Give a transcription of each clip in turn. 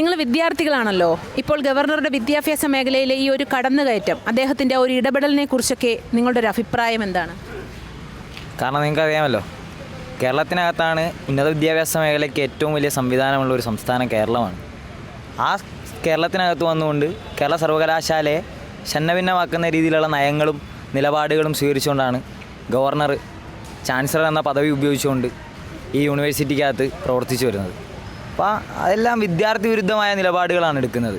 നിങ്ങൾ വിദ്യാർത്ഥികളാണല്ലോ. ഇപ്പോൾ ഗവർണറുടെ വിദ്യാഭ്യാസ മേഖലയിലെ ഈ ഒരു കടന്നുകയറ്റം അദ്ദേഹത്തിന്റെ ഒരു ഇടപെടലിനെ കുറിച്ചൊക്കെ നിങ്ങളുടെ ഒരു അഭിപ്രായം എന്താണ്? കാരണം നിങ്ങൾക്ക് അറിയാമല്ലോ കേരളത്തിനകത്താണ് ഉന്നത വിദ്യാഭ്യാസ മേഖലയ്ക്ക് ഏറ്റവും വലിയ സംവിധാനമുള്ള ഒരു സംസ്ഥാനം കേരളമാണ്. ആ കേരളത്തിനകത്ത് വന്നുകൊണ്ട് കേരള സർവകലാശാലയെ ഛന്നഭിന്നമാക്കുന്ന രീതിയിലുള്ള നയങ്ങളും നിലപാടുകളും സ്വീകരിച്ചുകൊണ്ടാണ് ഗവർണർ ചാൻസലർ എന്ന പദവി ഉപയോഗിച്ചുകൊണ്ട് ഈ യൂണിവേഴ്സിറ്റിക്കകത്ത് പ്രവർത്തിച്ചു വരുന്നത്. അപ്പോൾ അതെല്ലാം വിദ്യാർത്ഥി വിരുദ്ധമായ നിലപാടുകളാണ് എടുക്കുന്നത്.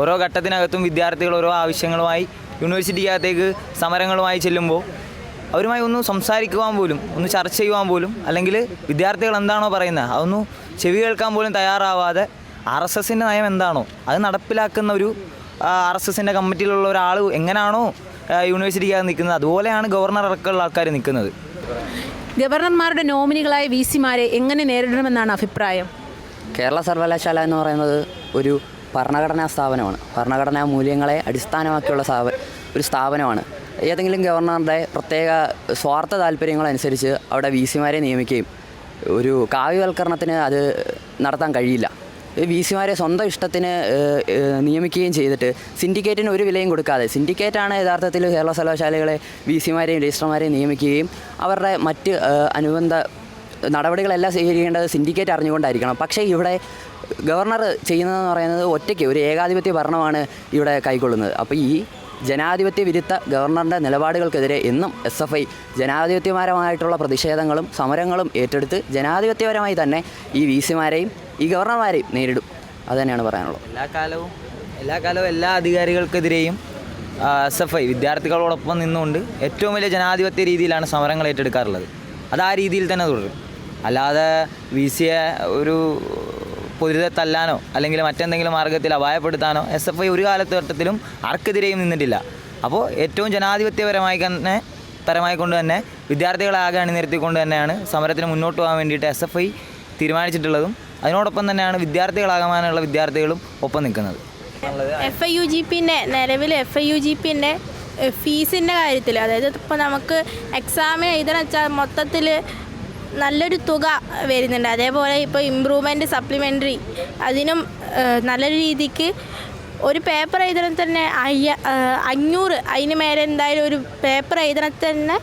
ഓരോ ഘട്ടത്തിനകത്തും വിദ്യാർത്ഥികൾ ഓരോ ആവശ്യങ്ങളുമായി യൂണിവേഴ്സിറ്റിക്കകത്തേക്ക് സമരങ്ങളുമായി ചെല്ലുമ്പോൾ അവരുമായി ഒന്ന് സംസാരിക്കുവാൻ പോലും ഒന്ന് ചർച്ച ചെയ്യുവാൻ പോലും അല്ലെങ്കിൽ വിദ്യാർത്ഥികൾ എന്താണോ പറയുന്നത് അതൊന്ന് ചെവി കേൾക്കാൻ പോലും തയ്യാറാവാതെ ആർ എസ് എസിന്റെ നയം എന്താണോ അത് നടപ്പിലാക്കുന്ന ഒരു ആർ എസ് എസിന്റെ കമ്മിറ്റിയിലുള്ള ഒരാൾ എങ്ങനെയാണോ യൂണിവേഴ്സിറ്റിക്കകത്ത് നിൽക്കുന്നത് അതുപോലെയാണ് ഗവർണർ അടക്കമുള്ള ആൾക്കാർ നിൽക്കുന്നത്. ഗവർണർമാരുടെ നോമിനികളായ വി സിമാരെ എങ്ങനെ നേരിടണമെന്നാണ് അഭിപ്രായം? കേരള സർവകലാശാല എന്ന് പറയുന്നത് ഒരു ഭരണഘടനാ സ്ഥാപനമാണ്. ഭരണഘടനാ മൂല്യങ്ങളെ അടിസ്ഥാനമാക്കിയുള്ള സ്ഥാപ ഒരു സ്ഥാപനമാണ്. ഏതെങ്കിലും ഗവർണറുടെ പ്രത്യേക സ്വാർത്ഥ താല്പര്യങ്ങളനുസരിച്ച് അവിടെ വി സിമാരെ നിയമിക്കുകയും ഒരു കാവ്യവൽക്കരണത്തിന് അത് നടത്താൻ കഴിയില്ല. വി സിമാരെ സ്വന്തം ഇഷ്ടത്തിന് നിയമിക്കുകയും ചെയ്തിട്ട് സിൻഡിക്കേറ്റിന് ഒരു വിലയും കൊടുക്കാതെ സിൻഡിക്കേറ്റാണ് യഥാർത്ഥത്തിൽ കേരള സർവകലാശാലകളെ വി സിമാരെയും രജിസ്ട്രർമാരെയും നിയമിക്കുകയും അവരുടെ മറ്റ് അനുബന്ധ നടപടികളെല്ലാം സ്വീകരിക്കേണ്ടത് സിൻഡിക്കേറ്റ് അറിഞ്ഞുകൊണ്ടായിരിക്കണം. പക്ഷേ ഇവിടെ ഗവർണർ ചെയ്യുന്നതെന്ന് പറയുന്നത് ഒറ്റയ്ക്ക് ഒരു ഏകാധിപത്യ ഭരണമാണ് ഇവിടെ കൈക്കൊള്ളുന്നത്. അപ്പോൾ ഈ ജനാധിപത്യ വിരുദ്ധ ഗവർണറുടെ നിലപാടുകൾക്കെതിരെ എന്നും എസ് എഫ് ഐ ജനാധിപത്യപരമായിട്ടുള്ള പ്രതിഷേധങ്ങളും സമരങ്ങളും ഏറ്റെടുത്ത് ജനാധിപത്യപരമായി തന്നെ ഈ വി സിമാരെയും ഈ ഗവർണർമാരെയും നേരിടും. അത് തന്നെയാണ് പറയാനുള്ളത്. എല്ലാ കാലവും എല്ലാ കാലവും എല്ലാ അധികാരികൾക്കെതിരെയും എസ് എഫ് ഐ വിദ്യാർത്ഥികളോടൊപ്പം നിന്നുകൊണ്ട് ഏറ്റവും വലിയ ജനാധിപത്യ രീതിയിലാണ് സമരങ്ങൾ ഏറ്റെടുക്കാറുള്ളത്. അത് ആ രീതിയിൽ തന്നെ തുടരും. അല്ലാതെ വി സിയെ ഒരു പൊതുതെ തല്ലാനോ അല്ലെങ്കിൽ മറ്റെന്തെങ്കിലും മാർഗത്തിൽ അപായപ്പെടുത്താനോ എസ് എഫ് ഐ ഒരു കാലഘട്ടത്തിലും ആർക്കെതിരെയും നിന്നിട്ടില്ല. അപ്പോൾ ഏറ്റവും ജനാധിപത്യപരമായി തന്നെ പരമായി കൊണ്ട് തന്നെ വിദ്യാർത്ഥികളെ ആകെ അണിനിരത്തിക്കൊണ്ട് തന്നെയാണ് സമരത്തിന് മുന്നോട്ട് പോകാൻ വേണ്ടിയിട്ട് എസ് എഫ് ഐ തീരുമാനിച്ചിട്ടുള്ളതും അതിനോടൊപ്പം തന്നെയാണ് വിദ്യാർത്ഥികളാകാനുള്ള വിദ്യാർത്ഥികളും ഒപ്പം നിൽക്കുന്നത്. എഫ് ഐ യു ജി പിന്റെ നിലവിൽ എഫ് ഐ യു ജി പിന്റെ ഫീസിന്റെ കാര്യത്തിൽ അതായത് ഇപ്പോൾ നമുക്ക് എക്സാമിന് എഴുതണം വെച്ചാൽ മൊത്തത്തിൽ നല്ലൊരു തുക വരുന്നുണ്ട്. അതേപോലെ ഇപ്പോൾ ഇമ്പ്രൂവ്മെന്റ് സപ്ലിമെന്ററി അതിനും നല്ലൊരു രീതിക്ക് ഒരു പേപ്പർ എഴുതണം തന്നെ അയ്യ അഞ്ഞൂറ് അതിന് മേലെ എന്തായാലും ഒരു പേപ്പർ എഴുതണം തന്നെ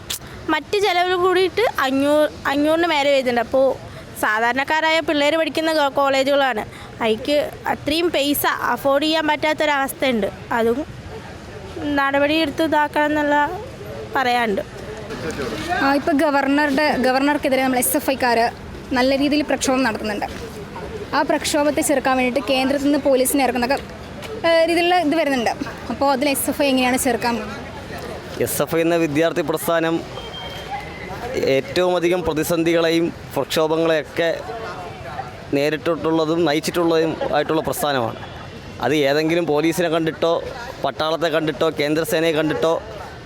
മറ്റ് ചിലവിൽ കൂടിയിട്ട് അഞ്ഞൂറ് അഞ്ഞൂറിന് മേലെ വരുന്നുണ്ട്. അപ്പോൾ സാധാരണക്കാരായ പിള്ളേർ പഠിക്കുന്ന കോളേജുകളാണ്. അതിക്ക് അത്രയും പൈസ അഫോർഡ് ചെയ്യാൻ പറ്റാത്തൊരവസ്ഥയുണ്ട്. അതും നടപടി എടുത്ത് ഇതാക്കണം എന്നുള്ള പറയാനുണ്ട്. ഇപ്പോൾ ഗവർണറുടെ ഗവർണർക്കെതിരെ നമ്മൾ എസ് എഫ് ഐക്കാർ നല്ല രീതിയിൽ പ്രക്ഷോഭം നടത്തുന്നുണ്ട്. ആ പ്രക്ഷോഭത്തെ ചെറുക്കാൻ വേണ്ടിയിട്ട് കേന്ദ്രത്തിൽ നിന്ന് പോലീസിനെ ഇറക്കുന്നൊക്കെ രീതിയിലുള്ള ഇത് വരുന്നുണ്ട്. അപ്പോൾ അതിൽ എസ് എഫ് ഐ എങ്ങനെയാണ് ചെറുക്കാൻ എസ് എഫ് ഐ എന്ന വിദ്യാർത്ഥി പ്രസ്ഥാനം ഏറ്റവും അധികം പ്രതിസന്ധികളെയും പ്രക്ഷോഭങ്ങളെയൊക്കെ നേരിട്ടിട്ടുള്ളതും നയിച്ചിട്ടുള്ളതും ആയിട്ടുള്ള പ്രസ്ഥാനമാണ്. അത് ഏതെങ്കിലും പോലീസിനെ കണ്ടിട്ടോ പട്ടാളത്തെ കണ്ടിട്ടോ കേന്ദ്രസേനയെ കണ്ടിട്ടോ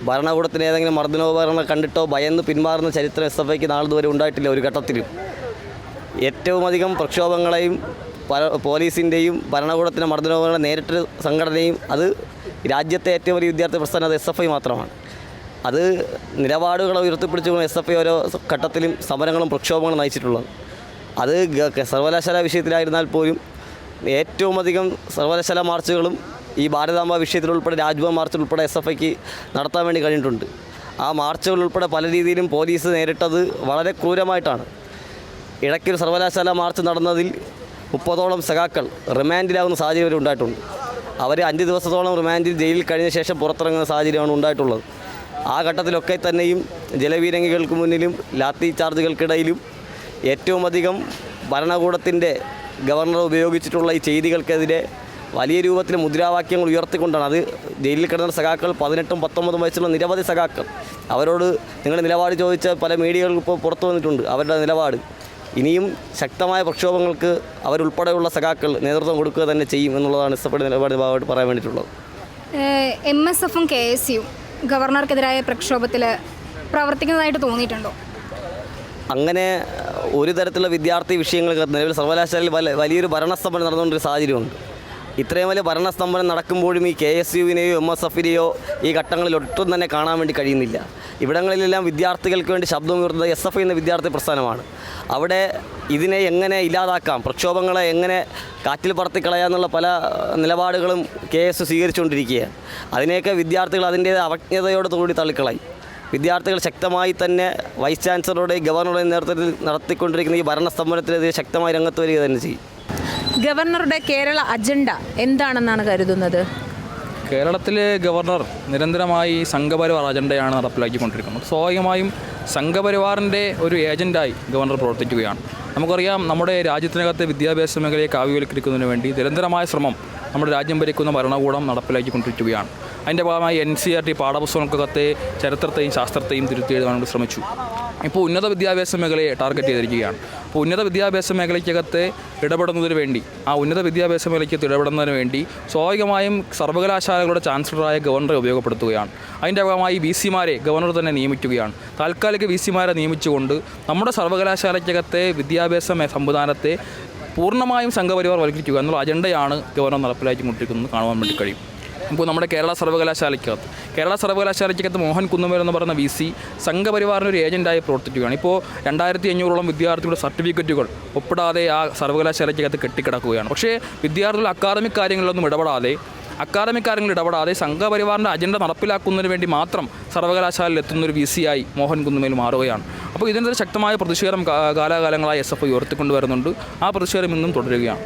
ഭരണകൂടത്തിന് ഏതെങ്കിലും മർദ്ദനോപകരണം കണ്ടിട്ടോ ഭയന്ന് പിന്മാറുന്ന ചരിത്രം എസ് എഫ് ഐക്ക് നാളിതുവരെ ഉണ്ടായിട്ടില്ല ഒരു ഘട്ടത്തിലും. ഏറ്റവും അധികം പ്രക്ഷോഭങ്ങളെയും പോലീസിന്റെയും ഭരണകൂടത്തിന്റെ മർദ്ദനോപകരണം നേരിട്ട് സംഘടനയും അത് രാജ്യത്തെ ഏറ്റവും വലിയ വിദ്യാർത്ഥി പ്രസ്ഥാനം അത് എസ് എഫ് ഐ മാത്രമാണ്. അത് നിലപാടുകളെ ഉയർത്തിപ്പിടിച്ചുകൊണ്ട് എസ് എഫ് ഐ ഓരോ ഘട്ടത്തിലും സമരങ്ങളും പ്രക്ഷോഭങ്ങളും നയിച്ചിട്ടുള്ളത്. അത് സർവകലാശാല വിഷയത്തിലായിരുന്നാൽ പോലും ഏറ്റവും അധികം സർവകലാശാല മാർച്ചുകളും ഈ ഭാരതാംബ വിഷയത്തിലുൾപ്പെടെ രാജ്ഭവൻ മാർച്ചിൽ ഉൾപ്പെടെ എസ് എഫ് ഐക്ക് നടത്താൻ വേണ്ടി കഴിഞ്ഞിട്ടുണ്ട്. ആ മാർച്ചുകൾ ഉൾപ്പെടെ പല രീതിയിലും പോലീസ് നേരിട്ടത് വളരെ ക്രൂരമായിട്ടാണ്. ഇടയ്ക്കൊരു സർവകലാശാല മാർച്ച് നടന്നതിൽ മുപ്പതോളം സഖാക്കൾ റിമാൻഡിലാകുന്ന സാഹചര്യം വരെ ഉണ്ടായിട്ടുണ്ട്. അവർ അഞ്ച് ദിവസത്തോളം റിമാൻഡിൽ ജയിലിൽ കഴിഞ്ഞ ശേഷം പുറത്തിറങ്ങുന്ന സാഹചര്യമാണ് ഉണ്ടായിട്ടുള്ളത്. ആ ഘട്ടത്തിലൊക്കെ തന്നെയും ജലവീരങ്ങികൾക്ക് മുന്നിലും ലാത്തി ചാർജുകൾക്കിടയിലും ഏറ്റവും അധികം ഭരണകൂടത്തിന്റെ ഗവർണർ ഉപയോഗിച്ചിട്ടുള്ള ഈ ചെയ്തികൾക്കെതിരെ വലിയ രൂപത്തിൽ മുദ്രാവാക്യങ്ങൾ ഉയർത്തിക്കൊണ്ടാണ് അത് ജയിലിൽ കിടന്ന സഖാക്കൾ പതിനെട്ടും പത്തൊമ്പതും വയസ്സുള്ള നിരവധി സഖാക്കൾ. അവരോട് നിങ്ങളുടെ നിലപാട് ചോദിച്ച പല മീഡിയകളും ഇപ്പോൾ പുറത്തു വന്നിട്ടുണ്ട്. അവരുടെ നിലപാട്. ഇനിയും ശക്തമായ പ്രക്ഷോഭങ്ങൾക്ക് അവരുൾപ്പെടെയുള്ള സഖാക്കൾ നേതൃത്വം കൊടുക്കുക തന്നെ ചെയ്യും എന്നുള്ളതാണ് ഇഷ്ടപ്പെട്ട നിലപാട് ഭാഗമായിട്ട് പറയാൻ വേണ്ടിയിട്ടുള്ളത്. എം എസ് എഫും കെ എസ് യു ഗവർണർക്കെതിരായ പ്രക്ഷോഭത്തിൽ പ്രവർത്തിക്കുന്നതായിട്ട് തോന്നിയിട്ടുണ്ടോ? അങ്ങനെ ഒരു തരത്തിലുള്ള വിദ്യാർത്ഥി വിഷയങ്ങൾ നിലവിൽ സർവകലാശാലയിൽ വലിയൊരു ഭരണസ്തംഭനം നടന്നുകൊണ്ടൊരു സാഹചര്യമുണ്ട്. ഇത്രയും വലിയ ഭരണസ്തംഭനം നടക്കുമ്പോഴും ഈ കെ എസ് യുവിനെയോ എം എസ് എഫിനെയോ ഈ ഘട്ടങ്ങളിൽ ഒട്ടും തന്നെ കാണാൻ വേണ്ടി കഴിയുന്നില്ല. ഇവിടങ്ങളിലെല്ലാം വിദ്യാർത്ഥികൾക്ക് വേണ്ടി ശബ്ദമുയർത്തുന്നത് എസ് എഫ് എന്ന വിദ്യാർത്ഥി പ്രസ്ഥാനമാണ്. അവിടെ ഇതിനെ എങ്ങനെ ഇല്ലാതാക്കാം പ്രക്ഷോഭങ്ങളെ എങ്ങനെ കാറ്റിൽ പറത്തി കളയാമെന്നുള്ള പല നിലപാടുകളും കെ എസ് സ്വീകരിച്ചുകൊണ്ടിരിക്കുകയാണ്. അതിനെയൊക്കെ വിദ്യാർത്ഥികൾ അതിന്റെ അവജ്ഞതയോട് കൂടി തള്ളിക്കളയും. വിദ്യാർത്ഥികൾ ശക്തമായി തന്നെ വൈസ് ചാൻസലറുടെയും ഗവർണറുടെയും നേതൃത്വത്തിൽ നടത്തിക്കൊണ്ടിരിക്കുന്ന ഈ ഭരണസ്തംഭനത്തിനെതിരെ ശക്തമായി രംഗത്ത് വരിക തന്നെ ചെയ്യും. ഗവർണറുടെ കേരള അജണ്ട എന്താണെന്നാണ് കരുതുന്നത്? കേരളത്തിലെ ഗവർണർ നിരന്തരമായി സംഘപരിവാർ അജണ്ടയാണ് നടപ്പിലാക്കിക്കൊണ്ടിരിക്കുന്നത്. സ്വാഭാവികമായും സംഘപരിവാറിന്റെ ഒരു ഏജന്റായി ഗവർണർ പ്രവർത്തിക്കുകയാണ്. നമുക്കറിയാം നമ്മുടെ രാജ്യത്തിനകത്തെ വിദ്യാഭ്യാസ മേഖലയെ കാവ്യവൽക്കരിക്കുന്നതിന് വേണ്ടി നിരന്തരമായ ശ്രമം നമ്മുടെ രാജ്യം ഭരിക്കുന്ന ഭരണകൂടം നടപ്പിലാക്കിക്കൊണ്ടിരിക്കുകയാണ്. അതിന്റെ ഭാഗമായി എൻ സി ആർ ടി പാഠപുസ്തകങ്ങൾക്കകത്തെ ചരിത്രത്തെയും ശാസ്ത്രത്തെയും തിരുത്തി എഴുതാൻ ശ്രമിച്ചു. ഇപ്പോൾ ഉന്നത വിദ്യാഭ്യാസ മേഖലയെ ടാർഗറ്റ് ചെയ്തിരിക്കുകയാണ്. അപ്പോൾ ഉന്നത വിദ്യാഭ്യാസ മേഖലയ്ക്കകത്ത് ഇടപെടുന്നതിന് വേണ്ടി ആ ഉന്നത വിദ്യാഭ്യാസ മേഖലയ്ക്കകത്ത് ഇടപെടുന്നതിന് വേണ്ടി സ്വാഭാവികമായും സർവകലാശാലകളുടെ ചാൻസലറായ ഗവർണറെ ഉപയോഗപ്പെടുത്തുകയാണ്. അതിന്റെ ഭാഗമായി വി സിമാരെ ഗവർണർ തന്നെ നിയമിക്കുകയാണ്. താൽക്കാലിക വി സിമാരെ നിയമിച്ചുകൊണ്ട് നമ്മുടെ സർവകലാശാലയ്ക്കകത്തെ വിദ്യാഭ്യാസ സംവിധാനത്തെ പൂർണമായും സംഘപരിവാർ വൽക്കരിക്കുക എന്നുള്ള അജണ്ടയാണ് ഗവർണർ നടപ്പിലാക്കിക്കൊണ്ടിരിക്കുന്നത് കാണുവാൻ വേണ്ടി കഴിയും. ഇപ്പോൾ നമ്മുടെ കേരള സർവകലാശാലയ്ക്കകത്ത്. കേരള സർവകലാശാലയ്ക്കകത്ത് മോഹൻ കുന്നുമേൽ എന്ന് പറയുന്ന വി സി സംഘപരിവാറിന് ഒരു ഏജന്റായി പ്രവർത്തിക്കുകയാണ്. ഇപ്പോൾ രണ്ടായിരത്തി അഞ്ഞൂറോളം വിദ്യാർത്ഥികളുടെ സർട്ടിഫിക്കറ്റുകൾ ഒപ്പിടാതെ ആ സർവകലാശാലയ്ക്കകത്ത് കെട്ടിക്കിടക്കുകയാണ്. പക്ഷേ വിദ്യാർത്ഥികൾ അക്കാദമിക് കാര്യങ്ങളിലൊന്നും ഇടപെടാതെ അക്കാദമിക് കാര്യങ്ങളിൽ ഇടപെടാതെ സംഘപരിവാറിന്റെ അജണ്ട നടപ്പിലാക്കുന്നതിന് വേണ്ടി മാത്രം സർവകലാശാലയിൽ എത്തുന്ന ഒരു വി സി ആയി മോഹൻ കുന്നുമേൽ മാറുകയാണ്. അപ്പോൾ ഇതിനെതിരെ ശക്തമായ പ്രതിഷേധം കാലാകാലങ്ങളായി എസ് എഫ് ഉയർത്തിക്കൊണ്ടുവരുന്നുണ്ട്. ആ പ്രതിഷേധം ഇന്നും തുടരുകയാണ്.